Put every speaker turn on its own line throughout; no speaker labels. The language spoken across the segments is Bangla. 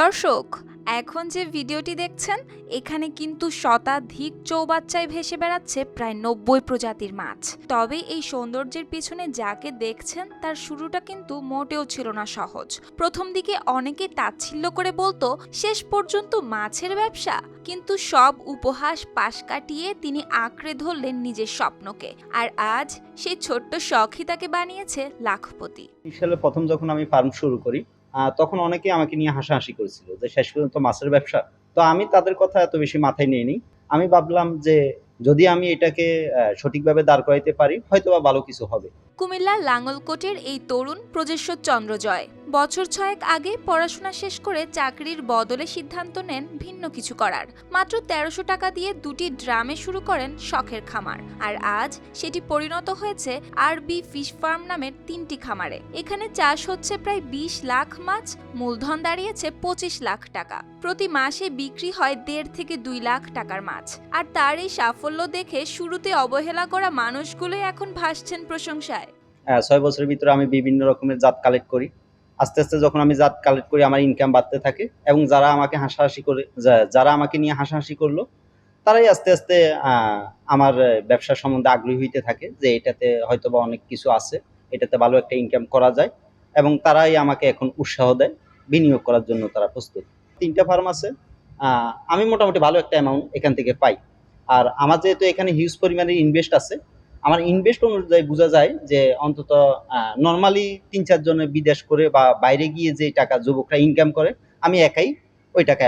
দর্শক, এখন যে ভিডিওটি দেখছেন, এখানে কিন্তু শতাধিক চৌবাচ্চায় ভেসে বেড়াচ্ছে প্রায় নব্বই প্রজাতির মাছ। তবে এই সৌন্দর্যের পিছনে যাকে দেখছেন, তার শুরুটা কিন্তু মোটেও ছিল না সহজ। প্রথম দিকে অনেকে তাচ্ছিল্য করে বলতো, শেষ পর্যন্ত মাছের ব্যবসা? কিন্তু সব উপহাস পাশ কাটিয়ে তিনি আঁকড়ে ধরলেন নিজের স্বপ্নকে। আর আজ সেই ছোট্ট শখই তাকে বানিয়েছে লাখপতি।
প্রথম যখন আমি ফার্ম শুরু করি তখন অনেকে আমাকে নিয়ে হাসাহাসি করেছিল যে শেষ পর্যন্ত মাছের ব্যবসা। তো আমি তাদের কথা এত বেশি মাথায় নিয়ে নিই আমি ভাবলাম যে যদি আমি এটাকে সঠিকভাবে দাঁড় করাইতে পারি, হয়তোবা ভালো কিছু হবে।
কুমিল্লা লাঙ্গলকোটের এই তরুণ প্রজেশ্বর চন্দ্রজয়। বছর ছয়েক আগে পড়াশোনা শেষ করে চাকরির বদলে সিদ্ধান্ত নেন ভিন্ন কিছু করার। মাত্র তেরোশো টাকা দিয়ে দুটি ড্রামে শুরু করেন শখের খামার। আর আজ সেটি পরিণত হয়েছে আরবি ফিশ ফার্ম নামের তিনটি খামারে। এখানে চাষ হচ্ছে প্রায় বিশ লাখ মাছ মূলধন দাঁড়িয়েছে পঁচিশ লাখ টাকা। প্রতি মাসে বিক্রি হয় দেড় থেকে দুই লাখ টাকার মাছ। আর তার এই সাফল্য দেখে শুরুতে অবহেলা করা মানুষগুলোই এখন ভাসছেন প্রশংসায়।
আহ, ছয় বছরের ভিতরে আমি বিভিন্ন রকমের জাত কালেক্ট করি। আস্তে আস্তে যখন আমি জাত কালেক্ট করি, আমার ইনকাম বাড়তে থাকে এবং যারা আমাকে হাসাহাসি করে যারা আমাকে নিয়ে হাসাহাসি করল, তারাই আস্তে আস্তে আমার ব্যবসা সম্বন্ধে আগ্রহী হইতে থাকে যে এটাতে হয়তো বা অনেক কিছু আছে, এটাতে ভালো একটা ইনকাম করা যায় এবং তারাই আমাকে এখন উৎসাহ দেয়, বিনিয়োগ করার জন্য তারা প্রস্তুত। তিনটা ফার্ম আছে আমি মোটামুটি ভালো একটা অ্যামাউন্ট এখান থেকে পাই। আর আমার যেহেতু এখানে হিউজ পরিমাণে ইনভেস্ট আছে আমার ইনভেস্ট অনুযায়ী বোঝা যায় যে অন্তত নর্মালি তিন চারজনে বিদেশ করে বা বাইরে গিয়ে যে টাকা যুবকরা ইনকাম করে, আমি একাই ওই টাকা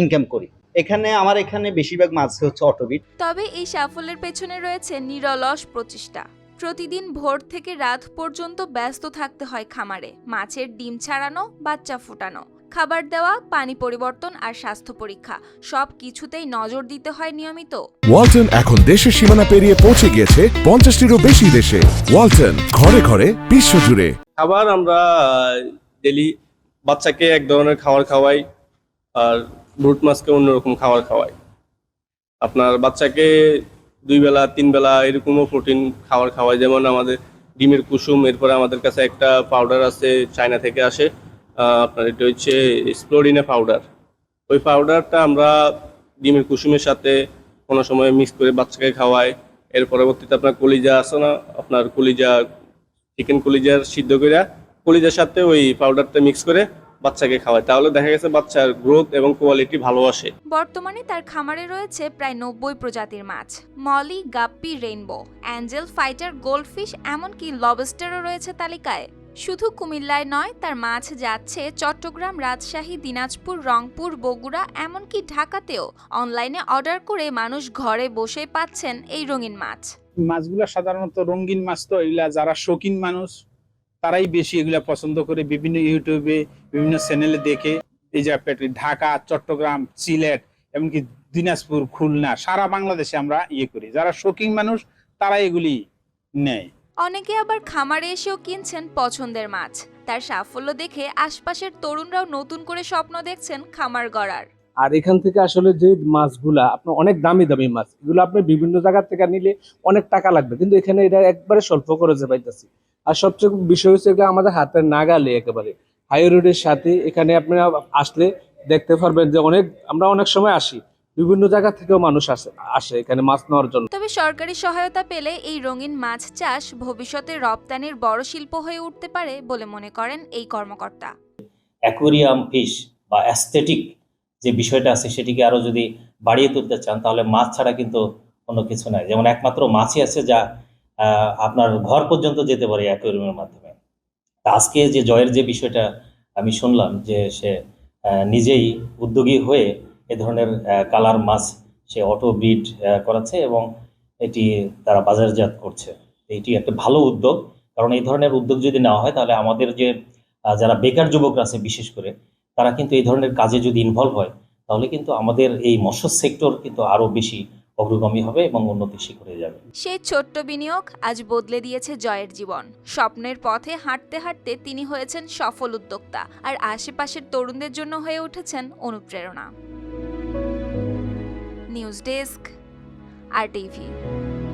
ইনকাম করি। এখানে, আমার এখানে বেশিরভাগ মাছ হচ্ছে অটোবিট।
তবে এই সাফল্যের পেছনে রয়েছে নিরলস প্রচেষ্টা। প্রতিদিন ভোর থেকে রাত পর্যন্ত ব্যস্ত থাকতে হয় খামারে। মাছের ডিম ছাড়ানো, বাচ্চা ফোটানো। খাবার দেওয়া পানি পরিবর্তন আর স্বাস্থ্য পরীক্ষা। সব কিছুতেই নজর দিতে হয় নিয়মিত।
ওয়ালটন এখন দেশের সীমানা পেরিয়ে পৌঁছে গিয়েছে পঞ্চাশটিরও বেশি দেশে। ওয়ালটন ঘরে ঘরে বিশ্বজুড়ে।
খাবার আমরা ডেলি বাচ্চাকে এক ধরনের খাবার খাওয়াই আর ব্রুট মাছকে অন্যরকম খাবার খাওয়াই। আপনার বাচ্চাকে দুই বেলা তিন বেলা এরকমও প্রোটিন খাবার খাওয়াই। যেমন আমাদের ডিমের কুসুম এরপরে আমাদের কাছে একটা পাউডার আছে চায়না থেকে আসে। আপনার এটা হচ্ছে স্প্লোরিনা পাউডার ওই পাউডারটা আমরা ডিমের কুসুমের সাথে কোনো সময় মিক্স করে বাচ্চাকে খাওয়াই। এর পরবর্তীতে আপনার কলিজা আছে না, আপনার কলিজা চিকেন কলিজার সিদ্ধ করে কলিজার সাথে ওই পাউডারটা মিক্স করে বাচ্চাকে খাওয়ায় তাহলে দেখা গেছে বাচ্চার গ্রোথ এবং কোয়ালিটি ভালো আসে।
বর্তমানে তার খামারে রয়েছে প্রায় নব্বই প্রজাতির মাছ। Molly, guppy, rainbow, angel, fighter, goldfish, এমনকি লবস্টারও রয়েছে তালিকায়। শুধু কুমিল্লায় নয়, তার মাছ যাচ্ছে চট্টগ্রাম রাজশাহী, দিনাজপুর, রংপুর, বগুড়া, এমনকি ঢাকাতেও অনলাইনে অর্ডার করে মানুষ ঘরে বসে পাচ্ছেন এই রঙিন মাছ।
মাছগুলো সাধারণত রঙিন মাছ তো, এগুলা যারা শৌখিন মানুষ, তারাই বেশি এগুলা পছন্দ করে। বিভিন্ন ইউটিউবে, বিভিন্ন চ্যানেলে দেখে এই যে ঢাকা, চট্টগ্রাম, সিলেট, এমনকি দিনাজপুর, খুলনা, সারা বাংলাদেশে আমরা ইয়ে করি। যারা শৌখিন মানুষ তারা এগুলি নেয়।
অনেকে আবার খামারে এসেও কিনছেন পছন্দের মাছ। তার সাফল্য দেখে আশপাশের তরুণরাও নতুন করে স্বপ্ন দেখছেন খামার গড়ার।
আর এখান থেকে আসলে যে মাছগুলা, আপনার অনেক দামি দামি মাছ, এগুলো আপনি বিভিন্ন জায়গা থেকে নিলে অনেক টাকা লাগবে। কিন্তু এখানে এটা একবারে স্বল্প খরচে পাইতেছি। আর সবচেয়ে বিষয় হচ্ছে এগুলো আমাদের হাতের নাগালে একেবারে। হাই রোডের সাথে এখানে আপনারা আসলে দেখতে পারবেন যে অনেক, আমরা অনেক সময় আসি। বিভিন্ন জায়গা থেকেও মানুষ আসে আসে এখানে মাছ নেওয়ার জন্য।
তবে সরকারি সহায়তা পেলে এই রঙিন মাছ চাষ ভবিষ্যতে রপ্তানির বড় শিল্প হয়ে উঠতে পারে বলে মনে করেন এই কর্মকর্তা।
অ্যাকোরিয়াম ফিশ বা অ্যাস্থেটিক যে বিষয়টা আছে সেটিকে আরও যদি বাড়িয়ে তুলতে চান তাহলে মাছ ছাড়া কিন্তু অন্য কিছু নাই। যেমন একমাত্র মাছই আছে যা আপনার ঘর পর্যন্ত যেতে পারে অ্যাকোরিয়ামের মাধ্যমে। তা আজকে যে জয়ের যে বিষয়টা আমি শুনলাম যে সে নিজেই উদ্যোগী হয়ে এ ধরনের কালার মাছ সে অটো ব্রিড করাচ্ছে এবং এটি তারা বাজারজাত করছে। এটি একটা ভালো উদ্যোগ। কারণ এই ধরনের উদ্যোগ যদি নেওয়া হয়, তাহলে আমাদের যে যারা বেকার যুবকরা আছে বিশেষ করে, তারা কিন্তু এই ধরনের কাজে যদি ইনভলভ হয়, তাহলে কিন্তু আমাদের এই মৎস্য সেক্টর কিন্তু আরও বেশি অগ্রগামী হবে এবং উন্নতি শিখরে যাবে।
সেই ছোট্ট বিনিয়োগ আজ বদলে দিয়েছে জয়ের জীবন। স্বপ্নের পথে হাঁটতে হাঁটতে তিনি হয়েছেন সফল উদ্যোক্তা, আর আশেপাশের তরুণদের জন্য হয়ে উঠেছেন অনুপ্রেরণা। News Desk, RTV.